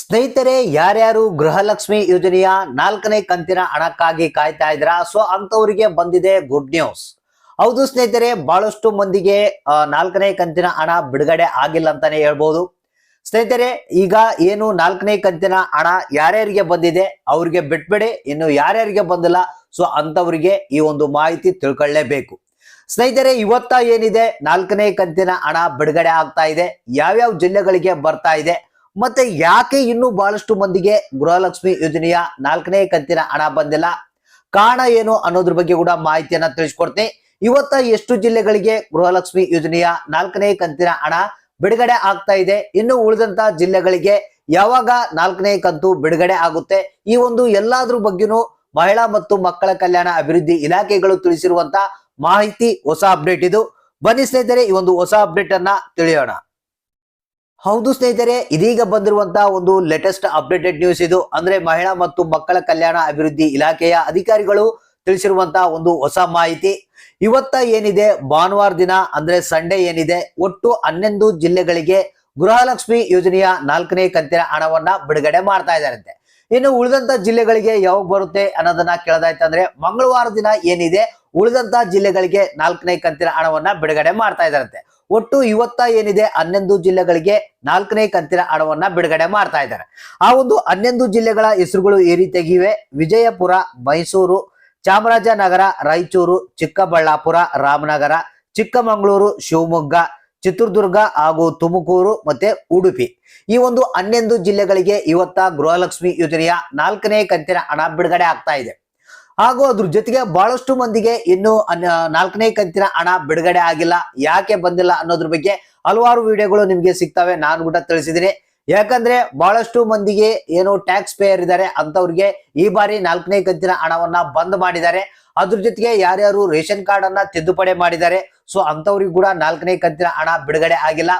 ಸ್ನೇಹಿತರೆ, ಯಾರ್ಯಾರು ಗೃಹಲಕ್ಷ್ಮಿ ಯೋಜನೆಯ ನಾಲ್ಕನೇ ಕಂತಿನ ಹಣಕ್ಕಾಗಿ ಕಾಯ್ತಾ ಇದ್ರ ಸೊ ಅಂತವರಿಗೆ ಬಂದಿದೆ ಗುಡ್ ನ್ಯೂಸ್ ಹೌದು ಸ್ನೇಹಿತರೆ, ಬಹಳಷ್ಟು ಮಂದಿಗೆ ನಾಲ್ಕನೇ ಕಂತಿನ ಹಣ ಬಿಡುಗಡೆ ಆಗಿಲ್ಲ ಅಂತಾನೆ ಹೇಳ್ಬೋದು. ಸ್ನೇಹಿತರೆ, ಈಗ ಏನು ನಾಲ್ಕನೇ ಕಂತಿನ ಹಣ ಯಾರ್ಯಾರಿಗೆ ಬಂದಿದೆ? ಅವ್ರಿಗೆ ಬಿಟ್ಬಿಡಿ. ಇನ್ನು ಯಾರ್ಯಾರಿಗೆ ಬಂದಿಲ್ಲ? ಸೊ ಅಂತವರಿಗೆ ಈ ಒಂದು ಮಾಹಿತಿ ತಿಳ್ಕೊಳ್ಳೇಬೇಕು. ಸ್ನೇಹಿತರೆ, ಇವತ್ತ ಏನಿದೆ? ನಾಲ್ಕನೇ ಕಂತಿನ ಹಣ ಬಿಡುಗಡೆ ಆಗ್ತಾ ಇದೆ. ಯಾವ್ಯಾವ ಜಿಲ್ಲೆಗಳಿಗೆ ಬರ್ತಾ ಇದೆ? ಮತ್ತೆ ಯಾಕೆ ಇನ್ನೂ ಬಹಳಷ್ಟು ಮಂದಿಗೆ ಗೃಹಲಕ್ಷ್ಮಿ ಯೋಜನೆಯ ನಾಲ್ಕನೇ ಕಂತಿನ ಹಣ ಬಂದಿಲ್ಲ? ಕಾರಣ ಏನು ಅನ್ನೋದ್ರ ಬಗ್ಗೆ ಕೂಡ ಮಾಹಿತಿಯನ್ನ ತಿಳಿಸ್ಕೊಡ್ತೀನಿ. ಇವತ್ತ ಎಷ್ಟು ಜಿಲ್ಲೆಗಳಿಗೆ ಗೃಹಲಕ್ಷ್ಮಿ ಯೋಜನೆಯ ನಾಲ್ಕನೇ ಕಂತಿನ ಹಣ ಬಿಡುಗಡೆ ಆಗ್ತಾ ಇದೆ? ಇನ್ನು ಉಳಿದಂತ ಜಿಲ್ಲೆಗಳಿಗೆ ಯಾವಾಗ ನಾಲ್ಕನೇ ಕಂತು ಬಿಡುಗಡೆ ಆಗುತ್ತೆ? ಈ ಒಂದು ಎಲ್ಲಾದ್ರ ಬಗ್ಗೆನೂ ಮಹಿಳಾ ಮತ್ತು ಮಕ್ಕಳ ಕಲ್ಯಾಣ ಅಭಿವೃದ್ಧಿ ಇಲಾಖೆಗಳು ತಿಳಿಸಿರುವಂತ ಮಾಹಿತಿ ಹೊಸ ಅಪ್ಡೇಟ್ ಇದು. ಬನ್ನಿ ಸ್ನೇಹಿತರೆ, ಈ ಒಂದು ಹೊಸ ಅಪ್ಡೇಟ್ ಅನ್ನ ತಿಳಿಯೋಣ. ಹೌದು ಸ್ನೇಹಿತರೆ, ಇದೀಗ ಬಂದಿರುವಂತಹ ಒಂದು ಲೇಟೆಸ್ಟ್ ಅಪ್ಡೇಟೆಡ್ ನ್ಯೂಸ್ ಇದು. ಅಂದ್ರೆ ಮಹಿಳಾ ಮತ್ತು ಮಕ್ಕಳ ಕಲ್ಯಾಣ ಅಭಿವೃದ್ಧಿ ಇಲಾಖೆಯ ಅಧಿಕಾರಿಗಳು ತಿಳಿಸಿರುವಂತಹ ಒಂದು ಹೊಸ ಮಾಹಿತಿ. ಇವತ್ತ ಏನಿದೆ? ಭಾನುವಾರ ದಿನ, ಅಂದ್ರೆ ಸಂಡೇ ಏನಿದೆ? ಒಟ್ಟು ಹನ್ನೊಂದು ಜಿಲ್ಲೆಗಳಿಗೆ ಗೃಹಲಕ್ಷ್ಮಿ ಯೋಜನೆಯ ನಾಲ್ಕನೇ ಕಂತಿನ ಹಣವನ್ನ ಬಿಡುಗಡೆ ಮಾಡ್ತಾ ಇದ್ದಾರಂತೆ. ಇನ್ನು ಉಳಿದಂತ ಜಿಲ್ಲೆಗಳಿಗೆ ಯಾವಾಗ ಬರುತ್ತೆ ಅನ್ನೋದನ್ನ ಕೇಳದಾಯ್ತಂದ್ರೆ, ಮಂಗಳವಾರ ದಿನ ಏನಿದೆ? ಉಳಿದಂತ ಜಿಲ್ಲೆಗಳಿಗೆ ನಾಲ್ಕನೇ ಕಂತಿನ ಹಣವನ್ನ ಬಿಡುಗಡೆ ಮಾಡ್ತಾ ಇದ್ದಾರಂತೆ. ಒಟ್ಟು ಇವತ್ತ ಏನಿದೆ? ಹನ್ನೊಂದು ಜಿಲ್ಲೆಗಳಿಗೆ ನಾಲ್ಕನೇ ಕಂತಿನ ಹಣವನ್ನ ಬಿಡುಗಡೆ ಮಾಡ್ತಾ ಇದ್ದಾರೆ. ಆ ಒಂದು ಹನ್ನೊಂದು ಜಿಲ್ಲೆಗಳ ಹೆಸರುಗಳು ಈ ರೀತಿಯಾಗಿವೆ ವಿಜಯಪುರ, ಮೈಸೂರು, ಚಾಮರಾಜನಗರ, ರಾಯಚೂರು, ಚಿಕ್ಕಬಳ್ಳಾಪುರ, ರಾಮನಗರ, ಚಿಕ್ಕಮಗಳೂರು, ಶಿವಮೊಗ್ಗ, ಚಿತ್ರದುರ್ಗ ಹಾಗೂ ತುಮಕೂರು ಮತ್ತೆ ಉಡುಪಿ. ಈ ಒಂದು ಹನ್ನೊಂದು ಜಿಲ್ಲೆಗಳಿಗೆ ಇವತ್ತ ಗೃಹಲಕ್ಷ್ಮಿ ಯೋಜನೆಯ ನಾಲ್ಕನೇ ಕಂತಿನ ಹಣ ಬಿಡುಗಡೆ ಆಗ್ತಾ ಇದೆ. ಹಾಗೂ ಅದ್ರ ಜೊತೆಗೆ ಬಹಳಷ್ಟು ಮಂದಿಗೆ ಇನ್ನು ನಾಲ್ಕನೇ ಕಂತಿನ ಹಣ ಬಿಡುಗಡೆ ಆಗಿಲ್ಲ. ಯಾಕೆ ಬಂದಿಲ್ಲ ಅನ್ನೋದ್ರ ಬಗ್ಗೆ ಹಲವಾರು ವಿಡಿಯೋಗಳು ನಿಮ್ಗೆ ಸಿಗ್ತವೆ. ನಾನು ಕೂಡ ತಿಳಿಸಿದ್ದೀನಿ. ಯಾಕಂದ್ರೆ ಬಹಳಷ್ಟು ಮಂದಿಗೆ ಏನು ಟ್ಯಾಕ್ಸ್ ಪೇಯರ್ ಇದ್ದಾರೆ ಅಂತವ್ರಿಗೆ ಈ ಬಾರಿ ನಾಲ್ಕನೇ ಕಂತಿನ ಹಣವನ್ನ ಬಂದ್ ಮಾಡಿದ್ದಾರೆ. ಅದ್ರ ಜೊತೆಗೆ ಯಾರ್ಯಾರು ರೇಷನ್ ಕಾರ್ಡ್ ಅನ್ನ ತಿದ್ದುಪಡಿ ಮಾಡಿದ್ದಾರೆ. ಸೊ ಅಂತವ್ರಿಗೆ ಕೂಡ ನಾಲ್ಕನೇ ಕಂತಿನ ಹಣ ಬಿಡುಗಡೆ ಆಗಿಲ್ಲ.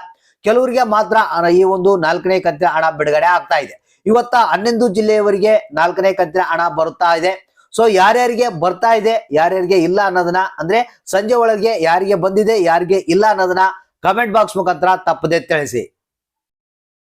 ಕೆಲವರಿಗೆ ಮಾತ್ರ ಈ ಒಂದು ನಾಲ್ಕನೇ ಕಂತಿನ ಹಣ ಬಿಡುಗಡೆ ಆಗ್ತಾ ಇದೆ. ಇವತ್ತ ಹನ್ನೊಂದು ಜಿಲ್ಲೆಯವರಿಗೆ ನಾಲ್ಕನೇ ಕಂತಿನ ಹಣ ಬರುತ್ತಾ ಇದೆ. ಸೊ ಯಾರ್ಯಾರಿಗೆ ಬರ್ತಾ ಇದೆ, ಯಾರ್ಯಾರಿಗೆ ಇಲ್ಲ ಅನ್ನೋದನ್ನ, ಅಂದ್ರೆ ಸಂಜೆ ಒಳಗೆ ಯಾರಿಗೆ ಬಂದಿದೆ, ಯಾರಿಗೆ ಇಲ್ಲ ಅನ್ನೋದನ್ನ ಕಮೆಂಟ್ ಬಾಕ್ಸ್ ಮುಖಾಂತರ ತಪ್ಪದೆ ತಿಳಿಸಿ.